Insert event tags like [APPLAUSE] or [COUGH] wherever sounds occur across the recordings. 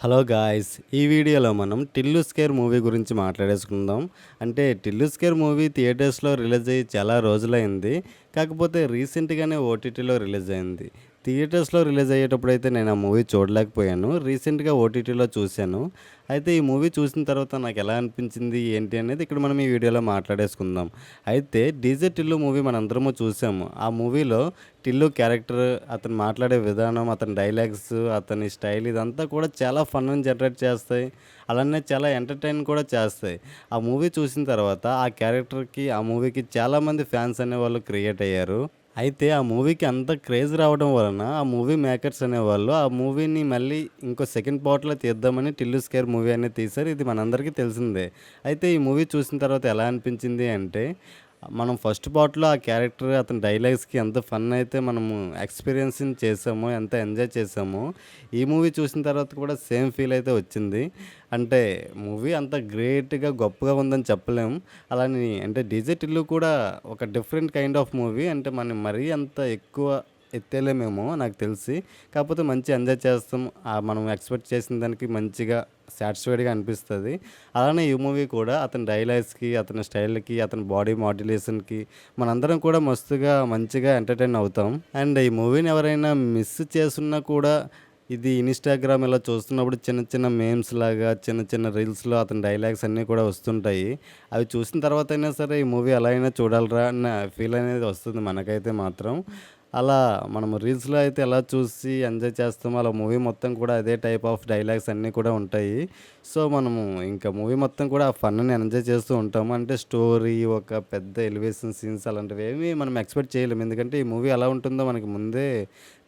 Hello guys ఈ వీడియోలో మనం టిల్లు స్కేర్ మూవీ గురించి మాట్లాడేసుకుందాం. అంటే టిల్లు స్కేర్ మూవీ థియేటర్స్లో రిలీజ్ అయ్యి చాలా రోజులైంది. కాకపోతే రీసెంట్గానే ఓటీటీలో రిలీజ్ అయింది. థియేటర్స్లో రిలీజ్ అయ్యేటప్పుడు అయితే నేను ఆ మూవీ చూడలేకపోయాను. రీసెంట్గా ఓటీటీలో చూశాను. అయితే ఈ మూవీ చూసిన తర్వాత నాకు ఎలా అనిపించింది ఏంటి అనేది ఇక్కడ మనం ఈ వీడియోలో మాట్లాడేసుకుందాం. అయితే డీజే టిల్లు మూవీ మనందరము చూసాము. ఆ మూవీలో టిల్లు క్యారెక్టర్ అతను మాట్లాడే విధానం అతని డైలాగ్స్ అతని స్టైల్ ఇదంతా కూడా చాలా ఫన్ జనరేట్ చేస్తాయి. అలానే చాలా ఎంటర్టైన్ కూడా చేస్తాయి. ఆ మూవీ చూసిన తర్వాత ఆ క్యారెక్టర్కి ఆ మూవీకి చాలామంది ఫ్యాన్స్ అనేవాళ్ళు క్రియేట్ అయ్యారు. అయితే ఆ మూవీకి అంత క్రేజ్ రావడం వలన ఆ మూవీ మేకర్స్ అనేవాళ్ళు ఆ మూవీని మళ్ళీ ఇంకో సెకండ్ పార్ట్లో తీద్దామని టిల్లు స్కేర్ మూవీ అనేది తీశారు. ఇది మనందరికీ తెలిసిందే. అయితే ఈ మూవీ చూసిన తర్వాత ఎలా అనిపించింది అంటే మనం ఫస్ట్ పార్ట్లో ఆ క్యారెక్టర్ అతని డైలాగ్స్కి ఎంత ఫన్ అయితే మనము ఎక్స్పీరియన్స్ చేసామో ఎంత ఎంజాయ్ చేసామో ఈ మూవీ చూసిన తర్వాత కూడా సేమ్ ఫీల్ అయితే వచ్చింది. అంటే మూవీ అంత గ్రేట్గా గొప్పగా ఉందని చెప్పలేం. అలానే అంటే డీజే టిల్లు కూడా ఒక డిఫరెంట్ కైండ్ ఆఫ్ మూవీ అంటే మనం మరీ అంత ఎక్కువ ఎత్తేలేమేమో నాకు తెలిసి. కాకపోతే మంచి ఎంజాయ్ చేస్తాం. ఆ మనం ఎక్స్పెక్ట్ చేసిన దానికి మంచిగా సాటిస్ఫైడ్గా అనిపిస్తుంది. అలానే ఈ మూవీ కూడా అతని డైలాగ్స్కి అతని స్టైల్కి అతని బాడీ మాడ్యులేషన్కి మనందరం కూడా మస్తుగా మంచిగా ఎంటర్టైన్ అవుతాం. అండ్ ఈ మూవీని ఎవరైనా మిస్ చేసున్నా కూడా ఇది ఇన్స్టాగ్రామ్ ఇలా చూస్తున్నప్పుడు చిన్న చిన్న మేమ్స్ లాగా చిన్న చిన్న రీల్స్లో అతని డైలాగ్స్ అన్నీ కూడా వస్తుంటాయి. అవి చూసిన తర్వాత అయినా సరే ఈ మూవీ ఎలా అయినా చూడాలరా అన్న ఫీల్ అనేది వస్తుంది మనకైతే మాత్రం. అలా మనము రీల్స్లో అయితే ఎలా చూసి ఎంజాయ్ చేస్తామో అలా మూవీ మొత్తం కూడా అదే టైప్ ఆఫ్ డైలాగ్స్ అన్నీ కూడా ఉంటాయి. సో మనము ఇంకా మూవీ మొత్తం కూడా ఆ ఫన్ని ఎంజాయ్ చేస్తూ ఉంటాము. అంటే స్టోరీ ఒక పెద్ద ఎలివేషన్ సీన్స్ అలాంటివి ఏమి మనం ఎక్స్పెక్ట్ చేయలేము. ఎందుకంటే ఈ మూవీ ఎలా ఉంటుందో మనకి ముందే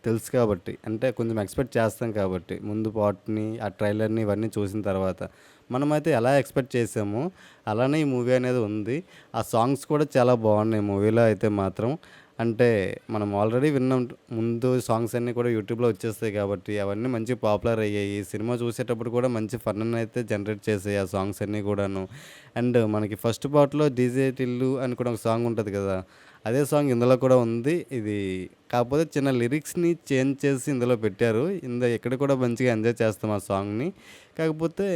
తెలుసు కాబట్టి. అంటే కొంచెం ఎక్స్పెక్ట్ చేస్తాం కాబట్టి. ముందు పాట్ని ఆ ట్రైలర్ని ఇవన్నీ చూసిన తర్వాత మనమైతే ఎలా ఎక్స్పెక్ట్ చేసామో అలానే ఈ మూవీ అనేది ఉంది. ఆ సాంగ్స్ కూడా చాలా బాగున్నాయి. మూవీలో అయితే మాత్రం అంటే మనం ఆల్రెడీ విన్నాం ముందు సాంగ్స్ అన్నీ కూడా యూట్యూబ్లో వచ్చేస్తాయి కాబట్టి అవన్నీ మంచి పాపులర్ అయ్యాయి. సినిమా చూసేటప్పుడు కూడా మంచి ఫన్ అయితే జనరేట్ చేసాయి ఆ సాంగ్స్ అన్నీ కూడాను. అండ్ మనకి ఫస్ట్ పార్ట్లో డీజే టిల్లు అని కూడా ఒక సాంగ్ ఉంటుంది కదా అదే సాంగ్ ఇందులో కూడా ఉంది. ఇది కాకపోతే చిన్న లిరిక్స్ని చేంజ్ చేసి ఇందులో పెట్టారు. ఇందులో ఎక్కడ కూడా మంచిగా ఎంజాయ్ చేస్తాం ఆ సాంగ్ని కాకపోతే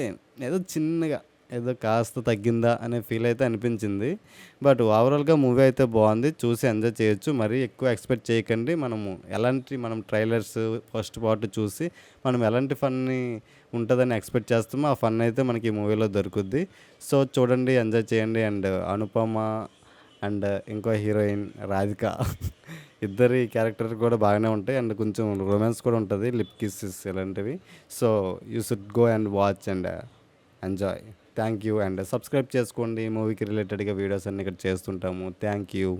ఏదో చిన్నగా ఏదో కాస్త తగ్గిందా అనే ఫీల్ అయితే అనిపించింది. బట్ ఓవరాల్గా మూవీ అయితే బాగుంది. చూసి ఎంజాయ్ చేయొచ్చు. మరీ ఎక్కువ ఎక్స్పెక్ట్ చేయకండి. మనము ఎలాంటి మనం ట్రైలర్స్ ఫస్ట్ పార్ట్ చూసి మనం ఎలాంటి ఫన్ని ఉంటుందని ఎక్స్పెక్ట్ చేస్తామో ఆ ఫన్ అయితే మనకి ఈ మూవీలో దొరుకుద్ది. సో చూడండి ఎంజాయ్ చేయండి. అండ్ అనుపమ అండ్ ఇంకో హీరోయిన్ రాధిక [LAUGHS] ఇద్దరి క్యారెక్టర్ కూడా బాగానే ఉంటాయి. అండ్ కొంచెం రొమాన్స్ కూడా ఉంటుంది. లిప్ కిస్సెస్ ఇలాంటివి. So you should go and watch and enjoy. Thank you and subscribe చేసుకోండి మూవీకి రిలేటెడ్గా వీడియోస్ అన్ని ఇక్కడ చేస్తుంటాము. Thank you.